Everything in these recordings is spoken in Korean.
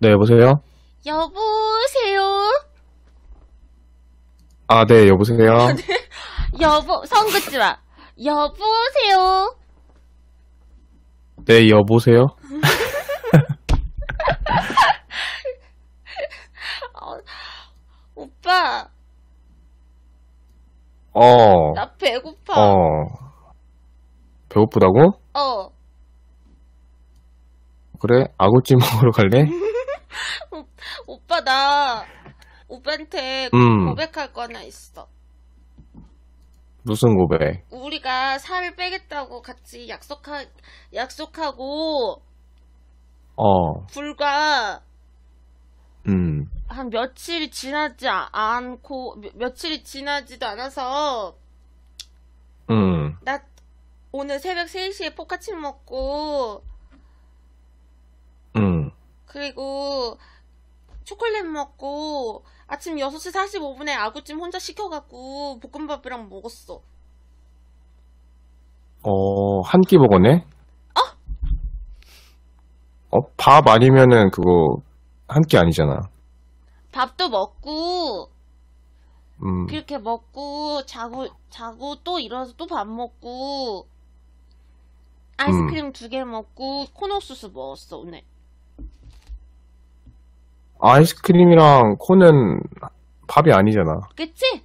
네, 여보세요? 여보세요? 아, 네, 여보세요? 여보, 성 긋지 마. 여보세요? 네, 여보세요? 어, 오빠, 어, 나 배고파. 어. 배고프다고? 어. 그래? 아구찜 먹으러 갈래? 오빠, 나, 오빠한테 음. 고백할 거 하나 있어. 무슨 고백? 우리가 살을 빼겠다고 같이 약속하, 약속하고, 어, 불과 음, 한 며칠이 지나지 아- 않고, 며- 며칠이 지나지도 않아서, 음, 나 오늘 새벽 3시에 포카침 먹고, 음. 그리고 초콜릿 먹고, 아침 6시 45분에 아구찜 혼자 시켜갖고 볶음밥이랑 먹었어. 어, 한 끼 먹었네? 어? 밥 아니면은 그거, 한 끼 아니잖아. 밥도 먹고, 음, 그렇게 먹고, 자고, 자고 또 일어나서 또 밥 먹고, 아이스크림 두 개 먹고, 코너수스 먹었어, 오늘. 아이스크림이랑 콘은 밥이 아니잖아. 그치?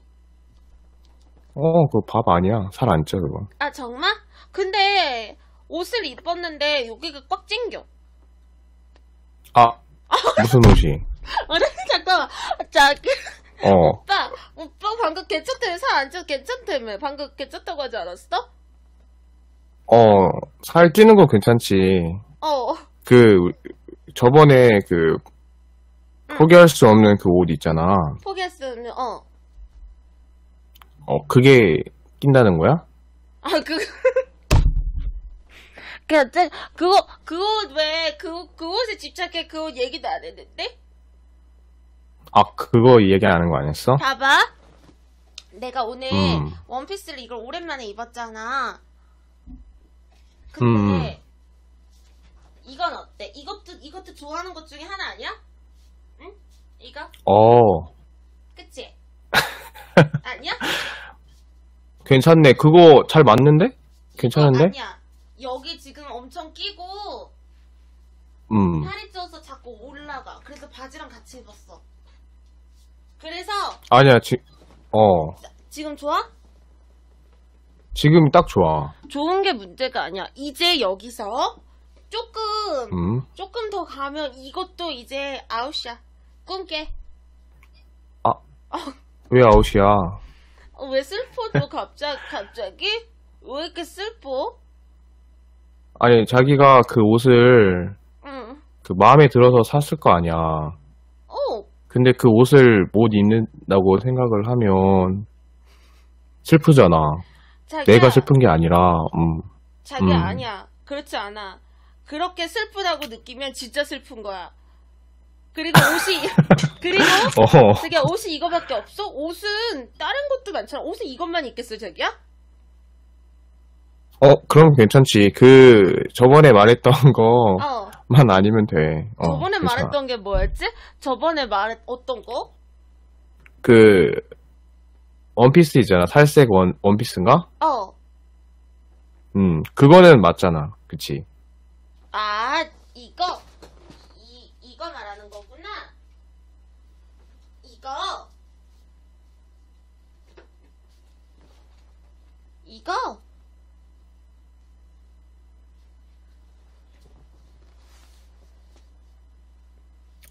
어, 그거 밥 아니야. 살 안 쪄, 그거. 아, 정말? 근데, 옷을 입었는데, 여기가 꽉 찡겨. 아, 무슨 옷이? 아니, 잠깐만. 자, 어, 오빠, 오빠 방금 괜찮다며, 살안 쪄, 괜찮다며. 방금 괜찮다고 하지 않았어? 어, 살 찌는 건 괜찮지. 어, 그, 저번에 그, 포기할 수 없는 그 옷 있잖아. 포기했으면, 어. 어, 그게 낀다는 거야? 아, 그, 그, 어째- 그거, 그 옷 왜, 그, 그 옷에 집착해, 그 옷 얘기도 안 했는데? 아, 그거 얘기 안 하는 거 아니었어? 봐봐. 내가 오늘 음. 원피스를 이걸 오랜만에 입었잖아. 근데, 이건 어때? 이것도, 이것도 좋아하는 것 중에 하나 아니야? 응? 이거? 어, 그치? 아니야? 괜찮네. 그거 잘 맞는데? 어, 괜찮은데? 아니야. 여기 지금 엄청 끼고, 음. 살이 쪄서 자꾸 올라가. 그래서 바지랑 같이 입었어. 그래서, 아니야, 지, 어, 지금 좋아? 지금 딱 좋아. 좋은 게 문제가 아니야. 이제 여기서, 조금, 음. 조금 더 가면 이것도 이제 아웃이야. 꿈깨. 왜 아웃이야? 어, 왜 슬퍼? 너 갑자기, 갑자기? 왜 이렇게 슬퍼? 아니, 자기가 그 옷을 응. 그 마음에 들어서 샀을 거 아니야. 어, 근데 그 옷을 못 입는다고 생각을 하면 슬프잖아. 자기야. 내가 슬픈 게 아니라, 음. 자기야, 음. 아니야. 그렇지 않아. 그렇게 슬프다고 느끼면 진짜 슬픈 거야. 그리고 옷이, 그리고, 어, 자기야, 옷이 이거밖에 없어? 옷은 다른 것도 많잖아. 옷은 이것만 입겠어, 자기야? 어, 그럼 괜찮지. 그, 저번에 말했던 거만 어. 아니면 돼. 어, 저번에 괜찮아. 말했던 게 뭐였지? 저번에 말했, 어떤 거? 그, 원피스 있잖아. 살색 원, 원피스인가? 어. 음, 그거는 맞잖아. 그치? 아, 이거. 이, 이거 말하는 거구나. 이거. 이거.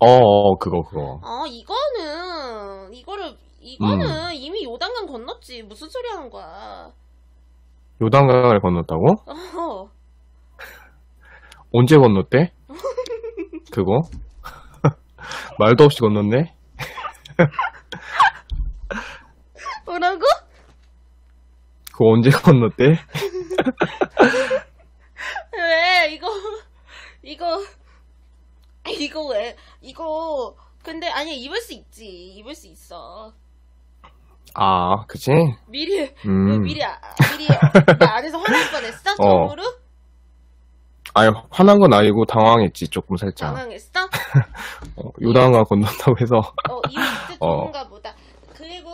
어, 어, 그거, 그거. 어, 이거는, 이거를, 이거는 음. 이미 요단강 건넜지. 무슨 소리 하는 거야. 요단강을 건넜다고? 어. 언제 건넜대? 그거? 말도 없이 건넜네? 뭐라고? 그거 언제 건넜대? 왜, 이거, 이거, 이거 왜, 이거, 근데, 아니야, 입을 수 있지. 입을 수 있어. 아, 그치? 미리, 음. 왜 미리, 아- 미리, 나 안에서 화날 뻔했어? 어. 처음으로? 아니, 화난 건 아니고 당황했지, 조금 살짝. 당황했어? 어, 요단강 건넌다고 해서. 어, 이 위치 어. 좋은가 보다. 그리고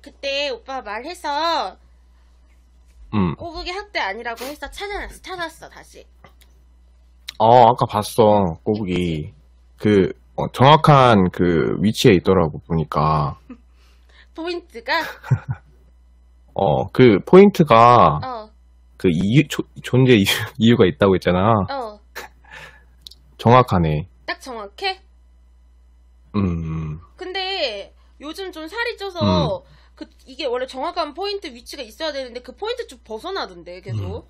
그때 오빠 말해서 음. 꼬부기 학대 아니라고 해서 찾아놨어, 찾았어 다시. 어, 아까 봤어, 꼬북이. 그, 어, 정확한 그 위치에 있더라고, 보니까. 포인트가 어, 그 포인트가, 어, 그 이유, 조- 존재 이유, 이유가 있다고 했잖아. 어, 정확하네. 딱 정확해. 음, 근데 요즘 좀 살이 쪄서 음. 그 이게 원래 정확한 포인트 위치가 있어야 되는데 그 포인트 좀 벗어나던데 계속.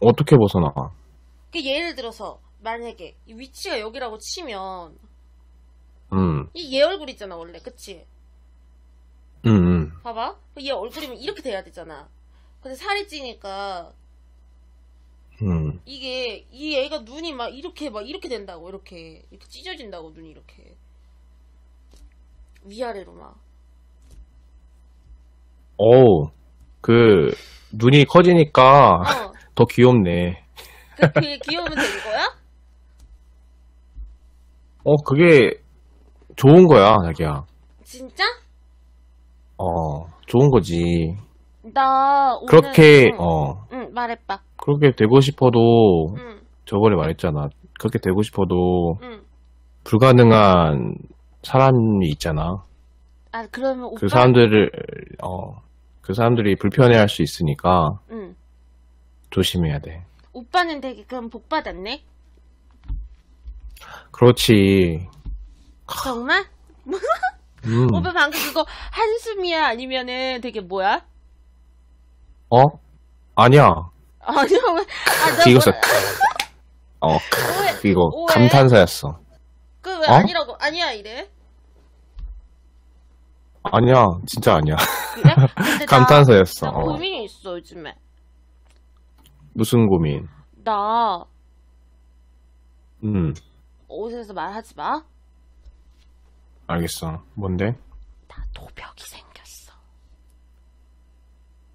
어떻게 벗어나? 그 예를 들어서 만약에 이 위치가 여기라고 치면 음, 이 얘 얼굴 있잖아 원래 그치? 음, 음. 봐봐 얘 얼굴이면 이렇게 돼야 되잖아. 근데 살이 찌니까 음. 이게 이 애가 눈이 막 이렇게 막 이렇게 된다고 이렇게 이렇게 찢어진다고 눈이 이렇게 위아래로 막. 어우, 그, 눈이 커지니까 어. 더 귀엽네. 그, 그게 귀여우면 되는 거야? 어, 그게 좋은 거야, 자기야. 진짜? 어, 좋은 거지. 나 오늘 그렇게, 응, 어, 응 말해봐. 그렇게 되고 싶어도, 응, 저번에 말했잖아. 그렇게 되고 싶어도, 응. 불가능한 사람이 있잖아. 아 그러면 오빠 그 사람들을, 어, 그 사람들이 불편해 할 수 있으니까 응. 조심해야 돼. 오빠는 되게 그럼 복 받았네. 그렇지. 정말? 음, 오빠 방금 그거 한숨이야 아니면은 되게 뭐야? 어? 아니야. 아니야 왜? 아, 이거 써. 뭐, 어, 왜? 이거 오해. 감탄사였어. 그 왜 어? 아니라고 아니야 이래? 아니야, 진짜 아니야. 그래? 근데 나- 감탄사였어. 나 어. 고민이 있어 요즘에. 무슨 고민? 나 음, 옷에서 말하지 마. 알겠어. 뭔데? 나 도벽이 생겼어.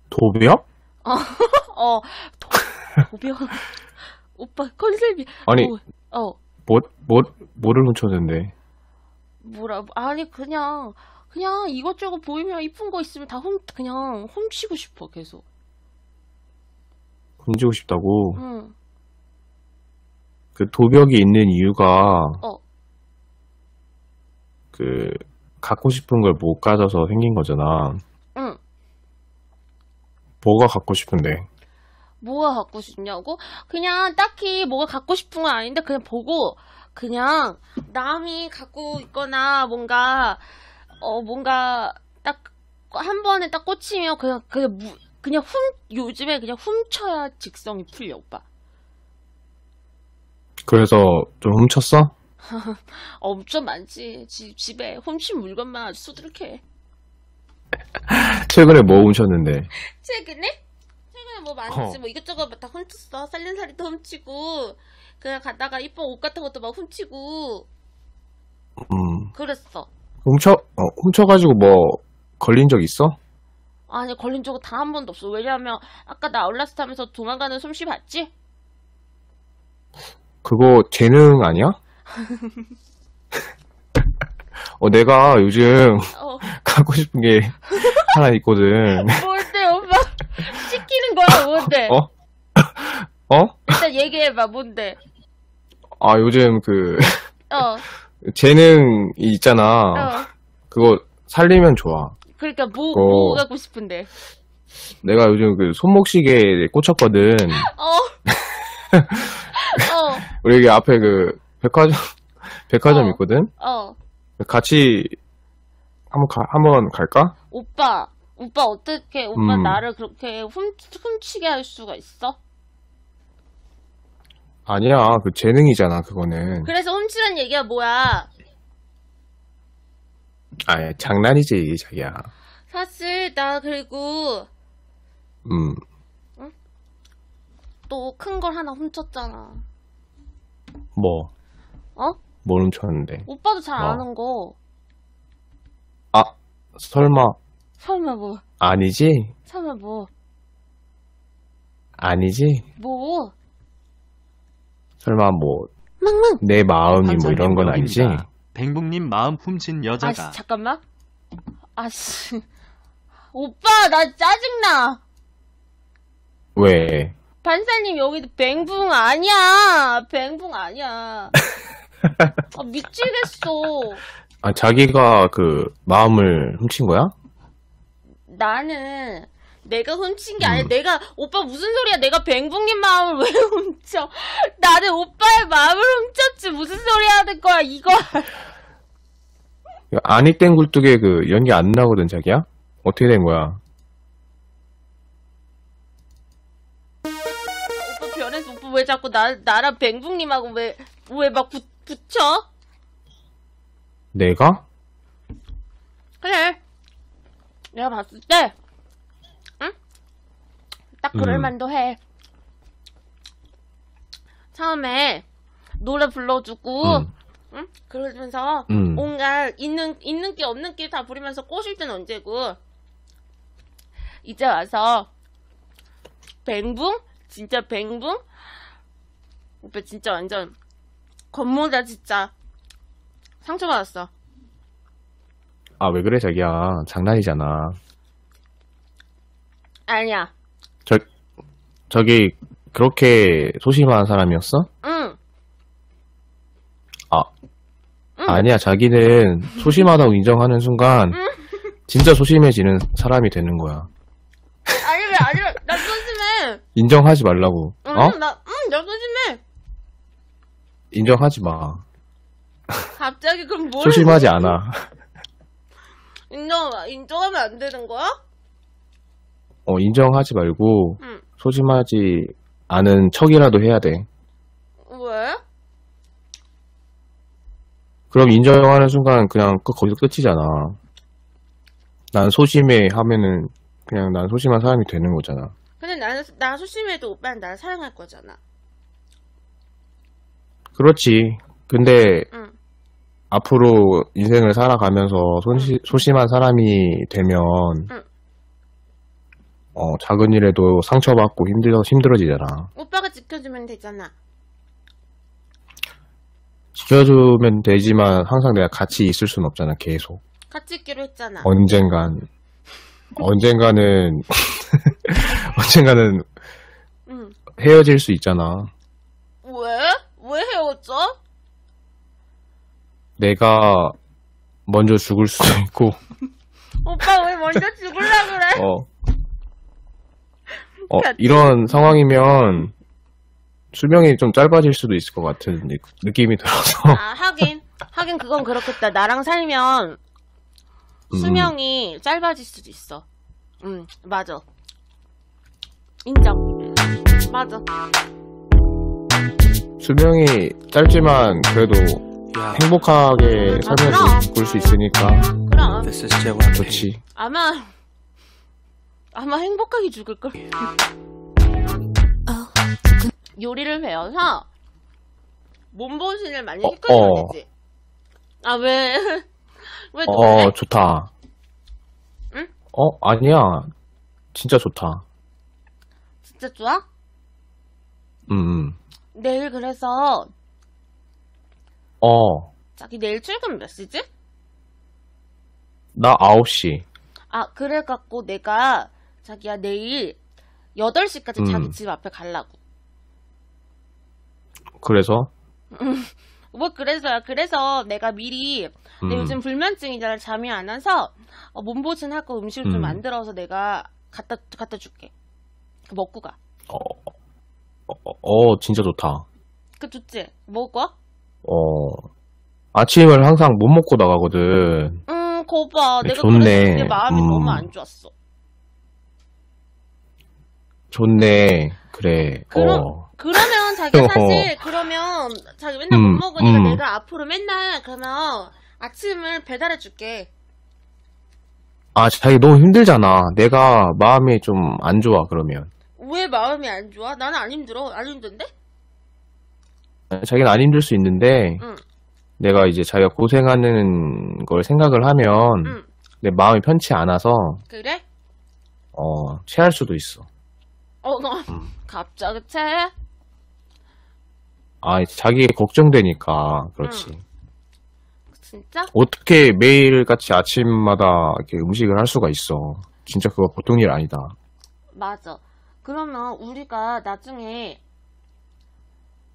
도벽? 어, 도, 도벽. 오빠 컨셉이. 아니, 뭐, 어, 뭐, 뭐, 뭐를 훔쳤는데? 뭐라, 아니, 그냥, 그냥 이것저것 보이면 이쁜 거 있으면 다 훔, 그냥 훔치고 싶어, 계속. 훔치고 싶다고? 응, 그 도벽이 있는 이유가, 어. 그, 갖고 싶은 걸 못 가져서 생긴 거잖아. 응. 뭐가 갖고 싶은데? 뭐가 갖고 싶냐고? 그냥 딱히 뭐가 갖고 싶은 건 아닌데, 그냥 보고, 그냥 남이 갖고 있거나 뭔가, 어, 뭔가 딱, 한 번에 딱 꽂히면 그냥, 그냥, 무, 그냥 훔, 요즘에 그냥 훔쳐야 직성이 풀려, 오빠. 그래서 좀 훔쳤어? 어, 엄청 많지. 지- 집에 훔친 물건만 아주 수두룩해. 최근에 뭐 훔쳤는데? 최근에? 최근에 뭐 많지. 어. 뭐 이것저것 다 훔쳤어. 살림살이도 훔치고, 그냥 가다가 이쁜 옷 같은 것도 막 훔치고, 음, 그랬어. 훔쳐, 어, 훔쳐가지고 뭐, 걸린 적 있어? 아니, 걸린 적은 단 한 번도 없어. 왜냐면, 아까 나 아울라스트 하면서 도망가는 솜씨 봤지? 그거 재능 아니야? 어, 내가 요즘 어, 갖고 싶은 게 하나 있거든. 뭔데, 오빠? 시키는 거야, 뭔데? 어? 어? 일단 얘기해봐, 뭔데? 아, 요즘 그, 어, 재능이 있잖아. 어. 그거 살리면 좋아. 그러니까 뭐, 어. 뭐 갖고 싶은데? 내가 요즘 그 손목시계에 꽂혔거든. 어. 어, 우리 여기 앞에 그 백화점, 백화점 어. 있거든? 어. 같이 한번 가, 한번 갈까? 오빠, 오빠 어떻게, 오빠 음. 나를 그렇게 훔, 훔치게 할 수가 있어? 아니야, 그 재능이잖아, 그거는. 그래서 훔치란 얘기가 뭐야? 아, 장난이지, 자기야. 사실, 나 그리고, 음, 또 큰 걸 하나 훔쳤잖아. 뭐, 어? 뭘 훔쳤는데. 오빠도 잘 어. 아는 거. 아, 설마, 설마 뭐, 아니지? 설마 뭐, 아니지? 뭐, 설마 뭐, 멍멍. 내 마음이 뭐 이런 건 아니지? 뱅북님 마음 훔친 여자가 아씨 잠깐만. 아씨. 오빠 나 짜증나. 왜? 반사님 여기도 뱅붕 아니야. 뱅붕 아니야. 아, 미치겠어. 아, 자기가 그, 마음을 훔친 거야? 나는 내가 훔친 게 아니야. 음. 내가 오빠 무슨 소리야? 내가 뱅붕님 마음을 왜 훔쳐? 나는 오빠의 마음을 훔쳤지. 무슨 소리 하는 거야? 이거 아니땡 굴뚝에 그, 연기 안 나거든, 자기야? 어떻게 된 거야? 오빠 변해서 오빠 왜 자꾸 나 나랑 뱅붕님하고 왜 왜 막 붙여? 내가? 그래. 내가 봤을 때, 응? 딱 음. 그럴만도 해. 처음에 노래 불러주고, 음, 응? 그러면서 음. 뭔가 있는 있는 게 없는 게 다 부리면서 꼬실 땐 언제고. 이제 와서 뱅붕? 진짜 뱅붕? 오빠 진짜 완전 겉모다 진짜 상처받았어. 아, 왜 그래, 자기야. 장난이잖아. 아니야. 저, 저기, 그렇게 소심한 사람이었어? 응. 아, 응. 아니야. 자기는 소심하다고 인정하는 순간, 진짜 소심해지는 사람이 되는 거야. 아니 왜 아니 나 소심해. 인정하지 말라고. 응, 어? 나, 응, 나 소심해. 인정하지 마. 갑자기 그럼 뭘 소심하지 않아. 인정 인정하면 안 되는 거야? 어, 인정하지 말고, 응. 소심하지 않은 척이라도 해야 돼. 왜? 그럼 인정하는 순간 그냥 끝, 거기서 끝이잖아. 난 소심해 하면은 그냥 난 소심한 사람이 되는 거잖아. 근데 나는 나 소심해도 오빠는 나를 사랑할 거잖아. 그렇지. 근데 응. 앞으로 인생을 살아가면서 소시, 소심한 사람이 되면 응. 어, 작은 일에도 상처받고 힘들어 힘들어지잖아. 오빠가 지켜주면 되잖아. 지켜주면 되지만 항상 내가 같이 있을 순 없잖아. 계속. 같이 있기로 했잖아. 언젠간 언젠가는 언젠가는 응. 헤어질 수 있잖아. 왜? 왜 헤어져? 내가 먼저 죽을 수도 있고, 오빠 왜 먼저 죽을라 그래? 어, 어, 이런 상황이면 수명이 좀 짧아질 수도 있을 것 같은 느- 느낌이 들어서. 아 하긴 하긴 그건 그렇겠다. 나랑 살면 음. 수명이 짧아질 수도 있어. 응 맞아. 인정. 맞아. 수명이 짧지만 그래도 행복하게 아, 살면서 그럼. 죽을 수 있으니까 그럼 This is JYP. 좋지. 아마 아마 행복하게 죽을 걸. 요리를 배워서 몸보신을 많이 어, 시켜줘야 어. 되지. 아 왜? 왜 어, 노래? 좋다. 응? 어, 아니야. 진짜 좋다. 진짜 좋아? 음, 음. 내일 그래서 어, 자기 내일 출근 몇 시지? 나 9시. 아 그래갖고 내가 자기야 내일 8시까지 음. 자기 집 앞에 가려고. 그래서, 뭐 그래서야. 그래서 내가 미리 음, 내 요즘 불면증이잖아. 잠이 안 와서 어, 몸보신 하고 음식을 좀 음. 만들어서 내가 갖다 갖다 줄게. 그 먹고 가. 어, 어, 어, 진짜 좋다. 그 좋지? 먹고? 어, 아침을 항상 못 먹고 나가거든. 음, 거봐. 네, 내가 좋네. 그래서 내 마음이 음. 너무 안 좋았어. 좋네. 그래. 그럼- 어. 그러면 자기 사실 그러면 자기 맨날 음, 못 먹으니까 음. 내가 앞으로 맨날 그러면 아침을 배달해 줄게. 아, 자기 너무 힘들잖아. 내가 마음이 좀 안 좋아, 그러면. 왜 마음이 안 좋아? 나는 안 힘들어. 안 힘든데? 자기는 안 힘들 수 있는데, 응. 내가 이제 자기가 고생하는 걸 생각을 하면, 응. 내 마음이 편치 않아서, 그래? 어, 체할 수도 있어. 어, 너 음. 갑자기 채? 아, 자기 걱정되니까, 그렇지. 진짜? 어떻게 매일같이 아침마다 이렇게 음식을 할 수가 있어. 진짜 그거 보통 일 아니다. 맞아. 그러면 우리가 나중에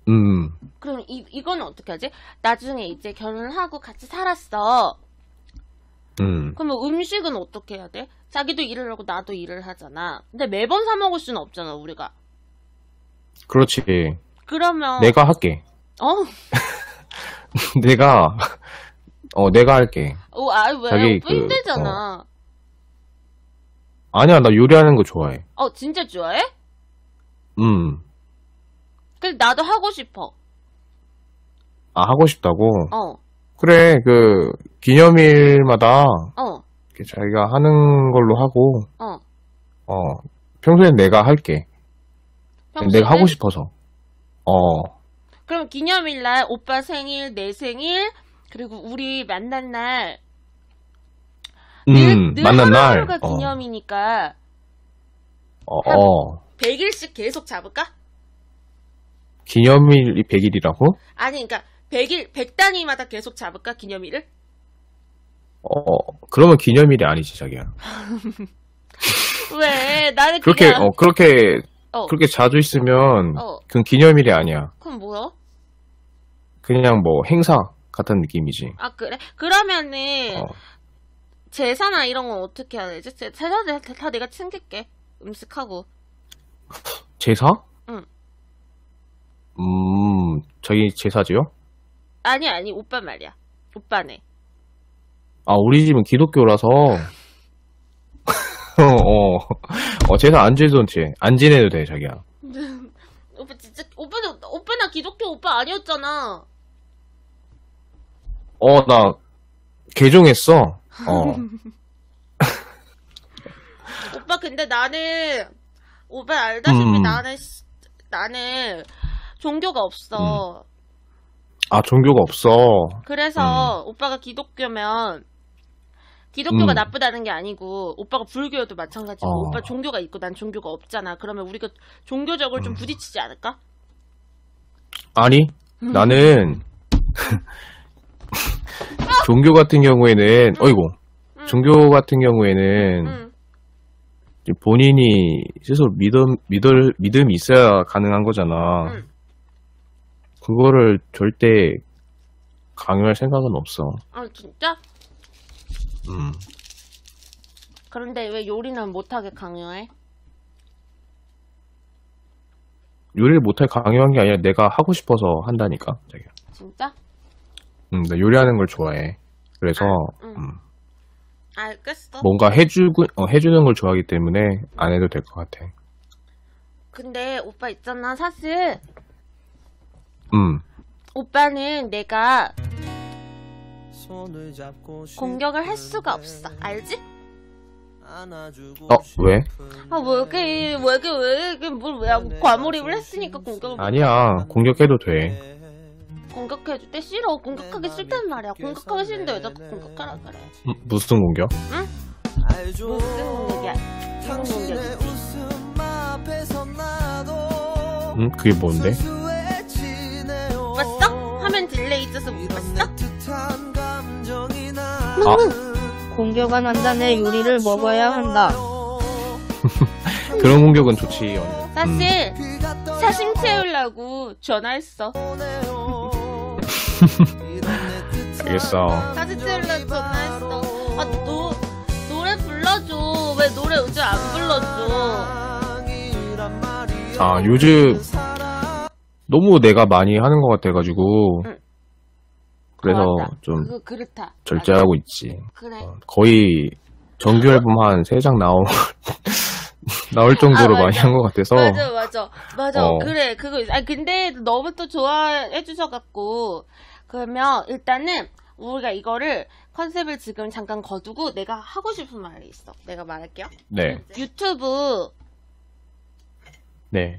음, 그럼 이 이거는 어떻게 하지? 나중에 이제 결혼하고 같이 살았어. 음. 그러면 음식은 어떻게 해야 돼? 자기도 일을 하고 나도 일을 하잖아. 근데 매번 사 먹을 수는 없잖아, 우리가. 그렇지. 그러면 내가 할게. 어? 내가, 어, 내가 할게. 어, 아, 왜? 자기 오빠 그, 힘들잖아. 아니야, 나 요리하는 거 좋아해. 어. 진짜 좋아해? 음. 근데 나도 하고 싶어. 아, 하고 싶다고? 어, 그래, 그, 기념일마다 어, 이렇게 자기가 하는 걸로 하고, 어. 어, 평소엔 내가 할게. 내가 하고? 싶어서. 어, 그럼 기념일 날 오빠 생일, 내 생일, 그리고 우리 만난 날, 늘, 음, 늘 만난 날. 하루하루가 어, 기념이니까 어, 어. 100일씩 계속 잡을까? 기념일이 100일이라고? 아니, 그러니까 100일, 100단위마다 계속 잡을까? 기념일을? 어, 그러면 기념일이 아니지, 자기야. 왜? 나는 그렇게, 그냥 어, 그렇게, 어, 그렇게 자주 있으면, 어. 그건 기념일이 아니야. 그럼 뭐야? 그냥 뭐, 행사 같은 느낌이지. 아 그래? 그러면은 어, 제사나 이런 건 어떻게 해야 되지? 제- 제사 다, 다 내가 챙길게. 음식하고. 제사? 응. 음, 저희 제사지요? 아니 아니 오빠 말이야. 오빠네. 아, 우리 집은 기독교라서, 어, 어, 어, 제사 안 지내도 돼. 안 지내도 돼, 자기야. 오빠 진짜 오빠는 오빠 나 기독교 오빠 아니었잖아. 어, 나, 개종했어. 어, 오빠 근데 나는 오빠 알다시피 음. 나는 씨- 나는 종교가 없어. 아, 종교가 없어. 그래서 오빠가 기독교면 기독교가 음. 나쁘다는 게 아니고 오빠가 불교여도 마찬가지고 어. 오빠 종교가 있고 난 종교가 없잖아. 그러면 우리가 종교적으로 좀 음. 부딪히지 않을까? 아니, 나는, 종교 같은 경우에는, 어이구, 응. 종교 같은 경우에는, 응. 본인이 스스로 믿음, 믿을, 믿음이 있어야 가능한 거잖아. 응. 그거를 절대 강요할 생각은 없어. 아 진짜? 음. 그런데 왜 요리는 못하게 강요해? 요리를 못할 강요한 게 아니라 내가 하고 싶어서 한다니까, 자기야. 진짜? 음, 나 요리하는 걸 좋아해. 그래서, 응. 음, 알겠어. 뭔가 해주고, 어, 해주는 걸 좋아하기 때문에 안 해도 될 것 같아. 근데 오빠 있잖아 사실 음, 오빠는 내가 공격을 할 수가 없어. 알지? 어, 왜? 아, 왜 이렇게, 왜 이렇게, 왜 이렇게, 뭘, 왜, 과몰입을 했으니까 공격을. 못- 아니야. 공격해도 돼. 공격해줄 때 싫어. 공격하기 싫단 말이야. 공격하기 싫은데 왜 자꾸 공격하라 그래. 음, 무슨 공격? 무슨 공격이야? 무슨 공격이지? 음, 그게 뭔데? 아, 공격 안 한다 내 요리를 먹어야 한다. 그런 공격은 좋지. 언니. 사실, 사심 채우려고 전화했어. 알겠어. 사심 채우려고 전화했어. 아, 너, 노래 불러줘. 왜 노래 요즘 안 불러줘? 아, 요즘 너무 내가 많이 하는 것 같아가지고 응. 그래서 어, 맞다. 좀 그거 그렇다. 절제하고 있지. 그래. 어, 거의 정규 앨범 한 세 장 나올 나올 정도로 아, 많이 맞아. 한 것 같아서 맞아, 맞아. 맞아. 어. 그래, 그거. 있- 아, 근데 너무 또 좋아해 주셔갖고. 그러면 일단은 우리가 이거를 컨셉을 지금 잠깐 거두고 내가 하고 싶은 말이 있어. 내가 말할게요. 네, 유튜브에서 네,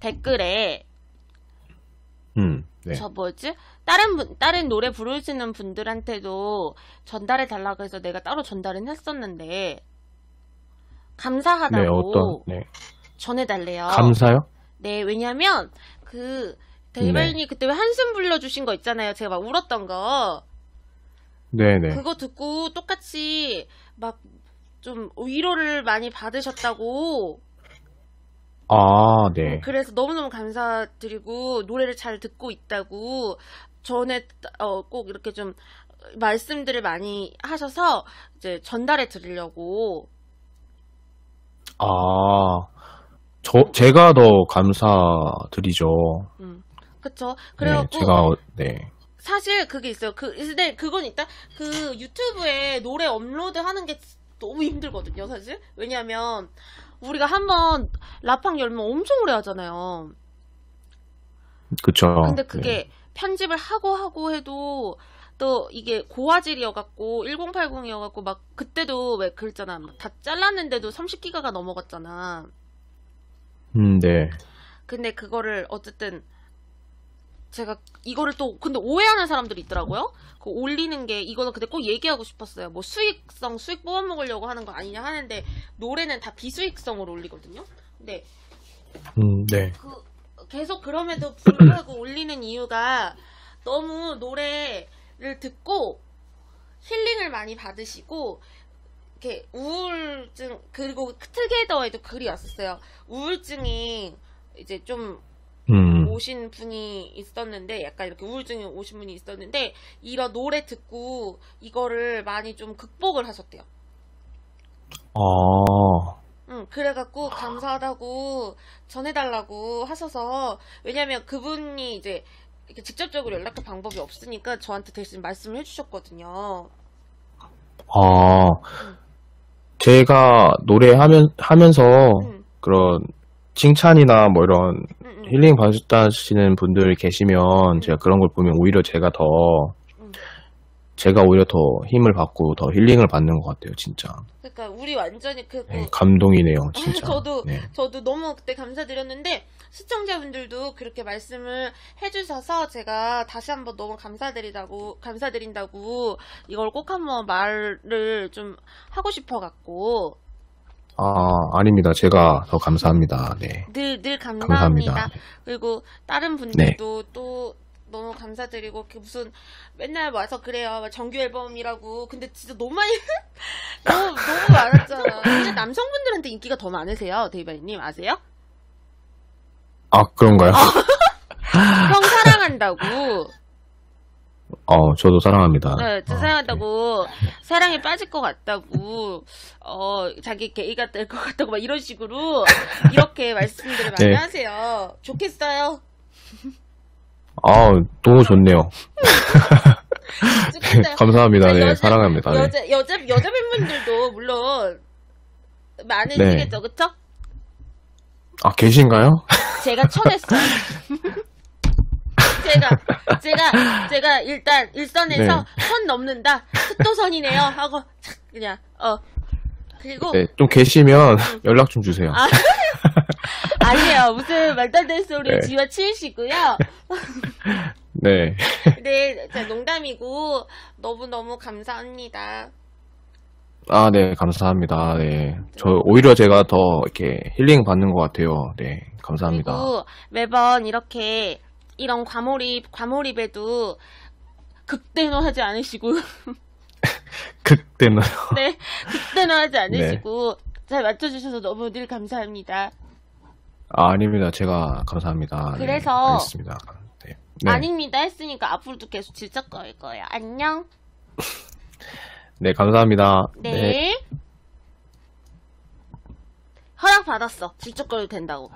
댓글에 음, 네, 저 뭐지? 다른 분, 다른 노래 부르시는 분들한테도 전달해 달라고 해서 내가 따로 전달은 했었는데 네, 감사하다고 어떤, 네, 전해달래요. 감사요? 네, 왜냐면 그 데이바이님 그때 왜 한숨 불러주신 거 있잖아요. 제가 막 울었던 거. 네네. 그거 듣고 똑같이 막 좀 위로를 많이 받으셨다고. 아, 네. 그래서 너무너무 감사드리고 노래를 잘 듣고 있다고 전에 어, 꼭 이렇게 좀 말씀들을 많이 하셔서 이제 전달해 드리려고. 아, 저, 제가 더 감사드리죠. 음. 그쵸? 네, 그래갖고 제가, 어, 네. 사실 그게 있어요. 그, 근데 그건 있다. 그 유튜브에 노래 업로드 하는 게 너무 힘들거든요, 사실. 왜냐면, 우리가 한번 라팡 열면 엄청 오래 하잖아요. 그쵸. 근데 네. 그게 편집을 하고 하고 해도 또 이게 고화질이어갖고 1080이어갖고 막 그때도 왜 그랬잖아. 막다 잘랐는데도 30기가가 넘어갔잖아. 음, 네. 근데 그거를 어쨌든 제가 이거를 또 근데 오해하는 사람들이 있더라고요. 그 올리는 게 이거는 근데 꼭 얘기하고 싶었어요. 뭐 수익성 수익 뽑아 먹으려고 하는 거 아니냐 하는데 노래는 다 비수익성으로 올리거든요. 근데 음, 네. 그 계속 그럼에도 불구하고 올리는 이유가 너무 노래를 듣고 힐링을 많이 받으시고 이렇게 우울증 그리고 트게더에도 글이 왔었어요. 우울증이 이제 좀 음, 오신 분이 있었는데 약간 이렇게 우울증이 오신 분이 있었는데 이런 노래 듣고 이거를 많이 좀 극복을 하셨대요. 아, 응, 그래갖고 감사하다고 전해달라고 하셔서 왜냐면 그분이 이제 이렇게 직접적으로 연락할 방법이 없으니까 저한테 대신 말씀을 해주셨거든요. 아, 제가 노래하면, 하면서 응, 그런 칭찬이나 뭐 이런 응, 응. 힐링 받으시는 분들 계시면 제가 그런 걸 보면 오히려 제가 더, 응. 제가 오히려 더 힘을 받고 더 힐링을 받는 것 같아요, 진짜. 그러니까 우리 완전히 그 네, 감동이네요, 진짜. 저도 네. 저도 너무 그때 감사드렸는데 시청자분들도 그렇게 말씀을 해주셔서 제가 다시 한번 너무 감사드리다고 감사드린다고 이걸 꼭 한번 말을 좀 하고 싶어 갖고 아, 아닙니다. 제가 더 감사합니다. 네. 늘 늘 감사합니다. 감사합니다. 그리고 다른 분들도 또 너무 감사드리고 그 무슨 맨날 와서 그래요 막 정규 앨범이라고 근데 진짜 너무 많이 너무 너무 많았잖아. 근데 남성분들한테 인기가 더 많으세요, 데이바이님 아세요? 아, 그런가요? 형 사랑한다고. 어, 저도 사랑합니다. 네, 저 어, 사랑한다고. 사랑에 빠질 것 같다고. 어, 자기 게이가 될 것 같다고 막 이런 식으로 이렇게 말씀들을 많이 네. 하세요. 좋겠어요. 아, 너무 좋네요. 좋겠어요. 감사합니다. 저 네, 여자- 사랑합니다. 네. 여자 여자 여자 팬분들도 물론 많으시겠죠, 그쵸? 아, 계신가요? 제가 쳐냈어요. 제가 제가 제가 일단 일선에서 선 넘는다. 특도선이네요. 하고 착 그냥 어 그리고 네, 좀 계시면 연락 좀 주세요. 아, 아니에요. 무슨 말도 안 되는 소리 네. 지와 치우시고요. 네. 네, 자, 농담이고 너무 너무 감사합니다. 아, 네, 감사합니다. 네. 저, 오히려 제가 더 이렇게 힐링 받는 것 같아요. 네, 감사합니다. 그리고 매번 이렇게 이런 과몰입 과몰입에도 극대노하지 않으시고 그때는. 네 극대노하지 않으시고 잘 맞춰주셔서 너무 늘 감사합니다. 아, 아닙니다. 제가 감사합니다. 네, 그래서- 알겠습니다. 네. 네. 아닙니다 했으니까 앞으로도 계속 질적 거릴 거예요. 안녕. 네, 감사합니다. 네. 허락 받았어. 질적 거려도 된다고.